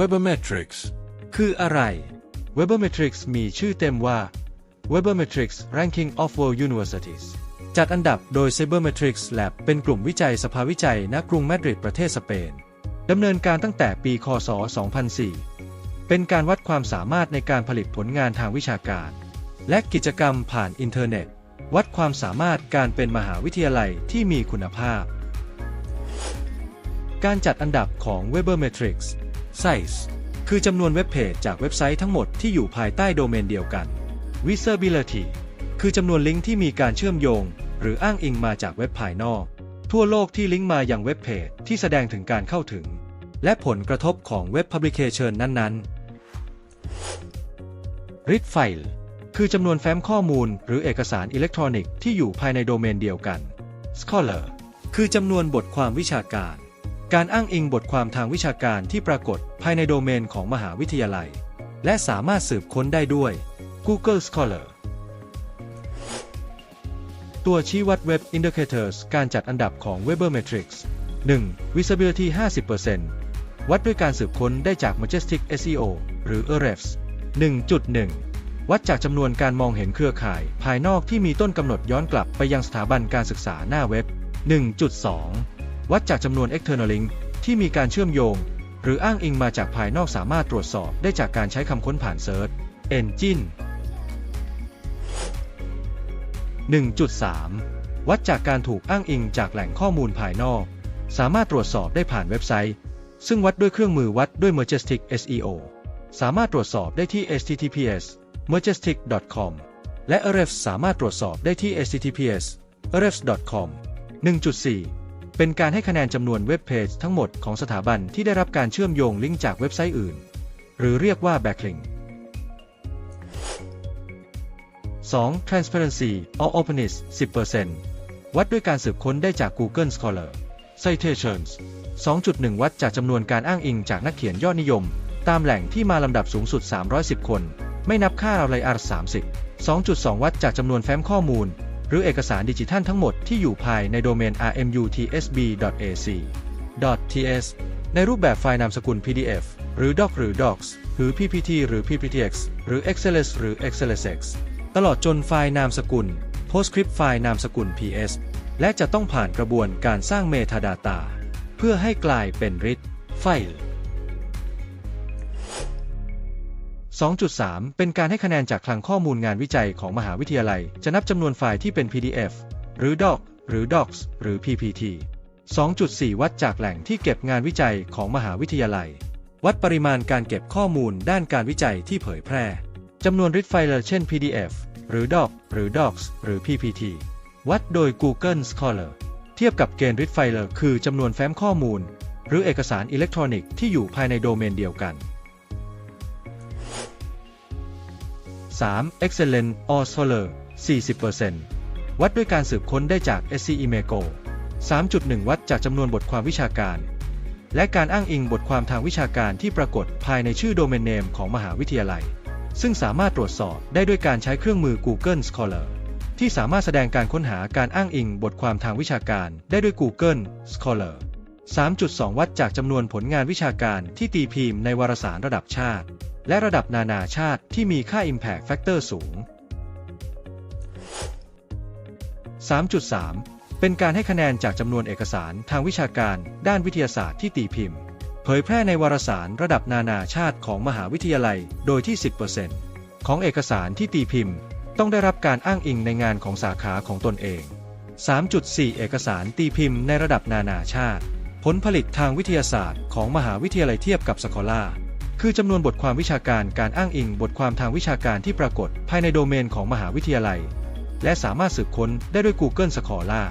Webometrics คืออะไร Webometrics มีชื่อเต็มว่า Webometrics Ranking of World Universities จัดอันดับโดย Cybermetrics Lab เป็นกลุ่มวิจัยสภาวิจัยณกรุงมาดริดประเทศสเปนดำเนินการตั้งแต่ปี คศ 2004 เป็นการวัดความสามารถในการผลิตผลงานทางวิชาการ และกิจกรรมผ่านอินเทอร์เน็ต วัดความสามารถการเป็นมหาวิทยาลัยที่มีคุณภาพ การจัดอันดับของ Webometrics Size คือจำนวนเว็บเพจจากเว็บไซต์ทั้งหมดที่อยู่ภายใต้โดเมนเดียวกัน Visibility คือจำนวนลิงก์ที่มีการเชื่อมโยง หรืออ้างอิงมาจากเว็บภายนอก ทั่วโลกที่ลิงก์มาอย่างเว็บเพจที่แสดงถึงการเข้าถึง และผลกระทบของเว็บ Publication นั้นๆ Read File คือจำนวนแฟ้มข้อมูลหรือเอกสารอิเล็กทรอนิกส์ที่อยู่ภายในโดเมนเดียวกัน Scholar คือจำนวนบทความวิชาการ การอ้างอิงบทความทางวิชาการที่ปรากฏภายในโดเมนของมหาวิทยาลัย และสามารถสืบค้นได้ด้วย Google Scholar ตัวชี้วัด Web Indicators การจัดอันดับของ Webometrics 1. Visibility 50%วัดด้วยการสืบค้นได้จาก Majestic SEO หรือ Ahrefs 1.1 วัดจากจำนวนการมองเห็นเครือข่าย ภายนอกที่มีต้นกำหนดย้อนกลับไปยังสถาบันการศึกษาหน้าเว็บ 1.2 วัดจากจำนวน External Link ที่มีการเชื่อมโยง หรืออ้างอิงมาจากภายนอกสามารถตรวจสอบได้จากการใช้คำค้นผ่าน Search Engine 1.3 วัดจากการถูกอ้างอิงจากแหล่งข้อมูลภายนอก สามารถตรวจสอบได้ผ่านเว็บไซต์ ซึ่งวัดด้วยเครื่องมือวัดด้วย Majestic SEO สามารถตรวจสอบได้ที่ https majestic.com และ Ahrefs สามารถตรวจสอบได้ที่ https ahrefs.com 1.4 เป็นการให้คะแนนจำนวนเว็บเพจทั้งหมดของสถาบันที่ได้รับการเชื่อมโยงลิงก์จากเว็บไซต์อื่น หรือเรียกว่า backlink 2. Transparency or Openness 10%วัดด้วยการสืบค้นได้จาก Google Scholar Citations 2.1 วัดจากจำนวนการอ้างอิงจากนักเขียนยอดนิยม ตามแหล่งที่มาลำดับสูงสุด 310 คน ไม่นับค่าอะไรอาร์30 2.2 วัดจากจำนวนแฟ้มข้อมูล หรือเอกสารดิจิทัลทั้งหมดที่อยู่ภายในโดเมน rmutsb.ac.ts ในรูปแบบไฟล์นามสกุล PDF หรือ doc หรือ docs หรือ ppt หรือ pptx หรือ xls หรือ xlsx ตลอดจนไฟล์นามสกุล PostScript ไฟล์นามสกุล PS และจะต้องผ่านกระบวนการสร้างเมทาดาตาเพื่อให้กลายเป็น RIT ไฟล์ 2.3 เป็นการให้คะแนนจากคลังข้อมูลงานวิจัยของมหาวิทยาลัย จะนับจำนวนไฟล์ที่เป็น PDF หรือ Doc หรือ Docs หรือ PPT 2.4 วัดจากแหล่งที่เก็บงานวิจัยของมหาวิทยาลัย วัดปริมาณการเก็บข้อมูลด้านการวิจัยที่เผยแพร่จำนวน RIT ไฟล์เช่น PDF หรือ Doc หรือ Docs หรือ PPT วัดโดย Google Scholar เทียบกับเกณฑ์ RIT ไฟล์คือจำนวนแฟ้มข้อมูล หรือเอกสารอิเล็กทรอนิกส์ที่อยู่ภายในโดเมนเดียวกัน 3. Excellent or Scholar 40%วัดด้วยการสืบค้นได้จาก SCIMEGO 3.1 วัดจากจำนวนบทความวิชาการ และการอ้างอิงบทความทางวิชาการที่ปรากฏภายในชื่อโดเมนเนมของมหาวิทยาลัย ซึ่งสามารถตรวจสอบได้ด้วยการใช้เครื่องมือ Google Scholar ที่สามารถแสดงการค้นหาการอ้างอิงบทความทางวิชาการได้ด้วย Google Scholar 3.2 วัดจากจำนวนผลงานวิชาการที่ตีพิมพ์ในวารสารระดับชาติ และระดับนานาชาติที่มีค่า Impact Factor สูง 3.3 เป็นการให้คะแนนจากจำนวนเอกสารทางวิชาการ ด้านวิทยาศาสตร์ที่ตีพิมพ์ เผยแพร่ในวารสารระดับนานาชาติของมหาวิทยาลัย โดยที่ 10%ของเอกสารที่ตีพิมพ์ ต้องได้รับการอ้างอิงในงานของสาขาของตนเอง 3.4 เอกสารตีพิมพ์ในระดับนานาชาติ ผลผลิตทางวิทยาศาสตร์ของมหาวิทยาลัยเทียบกับสคอล่า คือจำนวนบทความวิชาการการอ้างอิงบทความทางวิชาการที่ปรากฏ ภายในโดเมนของมหาวิทยาลัย และสามารถสืบค้นได้ด้วย Google Scholar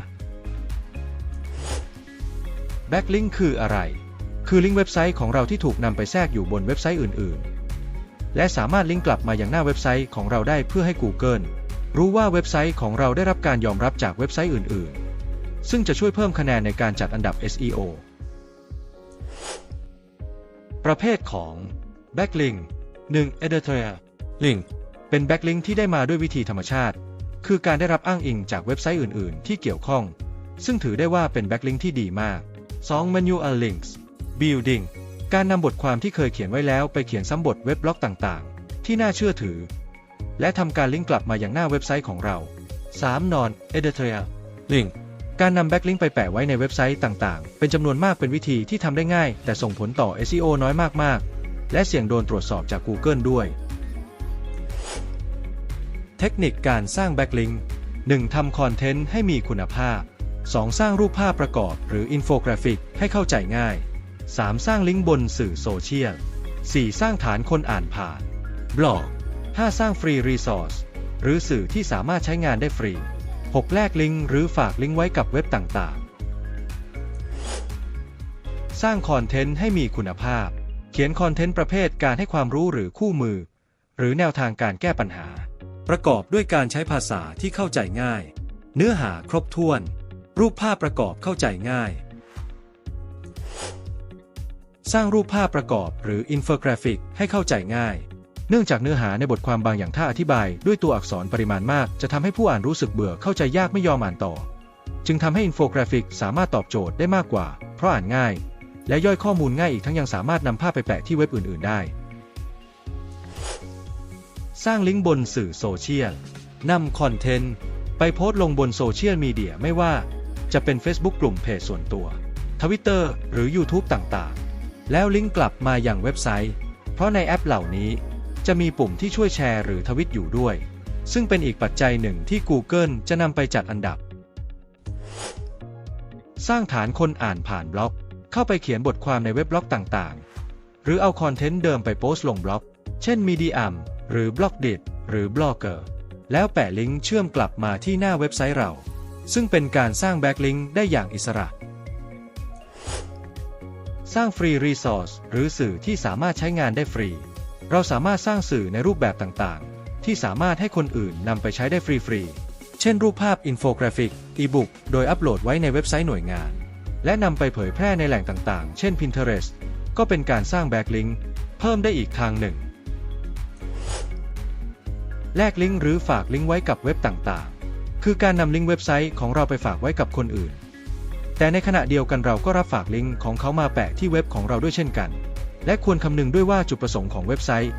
Backlink คืออะไร คือลิงก์เว็บไซต์ของเราที่ถูกนำไปแทรกอยู่บนเว็บไซต์อื่น ๆ และสามารถลิงก์กลับมายังหน้าเว็บไซต์ของเราได้เพื่อให้ Google รู้ว่าเว็บไซต์ของเราได้รับการยอมรับจากเว็บไซต์อื่น ๆ ซึ่งจะช่วยเพิ่มคะแนนในการจัดอันดับ SEO ประเภทของ Backlink 1. Editorial Link เป็น Backlink ที่ได้มาด้วยวิธีธรรมชาติ คือการได้รับอ้างอิงจากเว็บไซต์อื่น ๆ ที่เกี่ยวข้อง ซึ่งถือได้ว่าเป็น Backlink ที่ดีมาก 2. Manual Links Building การนำบทความที่เคยเขียนไว้แล้วไปเขียนซ้ำบทเว็บบล็อกต่างๆ ที่น่าเชื่อถือ และทำการลิงก์กลับมาอย่างหน้าเว็บไซต์ของเรา 3. Non editorial link การนำแบ็กลิงก์ไปแปะไว้ในเว็บไซต์ต่างๆ เป็นจำนวนมากเป็นวิธีที่ทำได้ง่าย แต่ส่งผลต่อ SEO น้อยมากๆ และเสี่ยงโดนตรวจสอบจาก Google ด้วย เทคนิคการสร้างแบ็กลิงก์ 1. ทำคอนเทนต์ให้มีคุณภาพ 2. สร้างรูปภาพประกอบหรืออินโฟกราฟิกให้เข้าใจง่าย 3. สร้างลิงก์บนสื่อโซเชียล 4. สร้างฐานคนอ่านผ่าน บล็อก 5. สร้างฟรีรีซอสหรือสื่อที่สามารถใช้งานได้ฟรี 6. แลกลิงก์หรือฝากลิงก์ไว้กับเว็บต่างๆ สร้างคอนเทนต์ให้มีคุณภาพ เขียนคอนเทนต์ประเภทการให้ความรู้หรือคู่มือ หรือแนวทางการแก้ปัญหา ประกอบด้วยการใช้ภาษาที่เข้าใจง่าย เนื้อหาครบถ้วน รูปภาพประกอบเข้าใจง่าย สร้างรูปภาพประกอบหรืออินโฟกราฟิกให้เข้าใจง่าย เนื่องจากเนื้อหาในบทความบางอย่างถ้าอธิบายด้วยตัวอักษรปริมาณมาก จะทำให้ผู้อ่านรู้สึกเบื่อเข้าใจยากไม่ยอมอ่านต่อ จึงทำให้อินโฟกราฟิกสามารถตอบโจทย์ได้มากกว่า เพราะอ่านง่าย และย่อยข้อมูลง่ายอีกทั้งยังสามารถนำภาพไปแปะที่เว็บอื่น ๆ ได้ สร้างลิงก์บนสื่อโซเชียลนำคอนเทนต์ไปโพสต์ลงบนโซเชียลมีเดียไม่ว่าจะเป็น Facebook กลุ่มเพจส่วนตัว Twitter หรือ YouTube ต่างๆ แล้วลิงก์กลับมาอย่างเว็บไซต์ เพราะในแอปเหล่านี้ จะมีปุ่มที่ช่วยแชร์หรือทวิตอยู่ด้วย ซึ่งเป็นอีกปัจจัยหนึ่งที่ Google จะนำไปจัดอันดับ สร้างฐานคนอ่านผ่านบล็อก เข้าไปเขียนบทความในเว็บบล็อกต่างๆ หรือเอาคอนเทนต์เดิมไปโพสต์ลงบล็อก เช่น Medium หรือ b l o g d i t หรือ Blogger แล้วแปะลิงก์เชื่อมกลับมาที่หน้าเว็บไซต์เรา ซึ่งเป็นการสร้างแบ็กลิงก์ได้อย่างอิสระ สร้างฟรีรีซอสหรือสื่อที่สามารถใช้งานได้ฟรี เราสามารถสร้างสื่อในรูปแบบต่างๆ ที่สามารถให้คนอื่นนำไปใช้ได้ฟรีๆ เช่นรูปภาพอินโฟกราฟิก อีบุ๊ก โดยอัปโหลดไว้ในเว็บไซต์หน่วยงาน และนำไปเผยแพร่ในแหล่งต่างๆ เช่น Pinterest ก็เป็นการสร้างแบ็กลิงก์เพิ่มได้อีกทางหนึ่ง แลกลิงก์หรือฝากลิงก์ไว้กับเว็บต่างๆ คือการนำลิงก์เว็บไซต์ของเราไปฝากไว้กับคนอื่น แต่ในขณะเดียวกันเราก็รับฝากลิงก์ของเขามาแปะที่เว็บของเราด้วยเช่นกัน และควรคำนึงด้วยว่าจุดประสงค์ของเว็บไซต์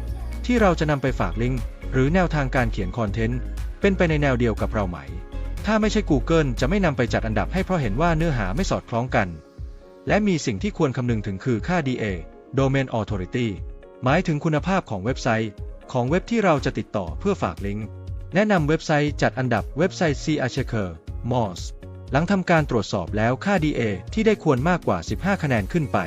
ที่เราจะนำไปฝากลิงก์หรือแนวทางการเขียนคอนเทนต์ เป็นไปในแนวเดียวกับเราไหม ถ้าไม่ใช่ Google จะไม่นำไปจัดอันดับให้เพราะเห็นว่าเนื้อหาไม่สอดคล้องกัน และมีสิ่งที่ควรคำนึงถึงคือค่า DA Domain Authority หมายถึงคุณภาพของเว็บไซต์ ของเว็บที่เราจะติดต่อเพื่อฝากลิงก์แนะนำเว็บไซต์จัดอันดับเว็บไซต์ c a c h e k e r m o s หลังทำการตรวจสอบแล้วค่า DA ที่ได้ควรมากกว่า 15 คะแนนขึ้นไป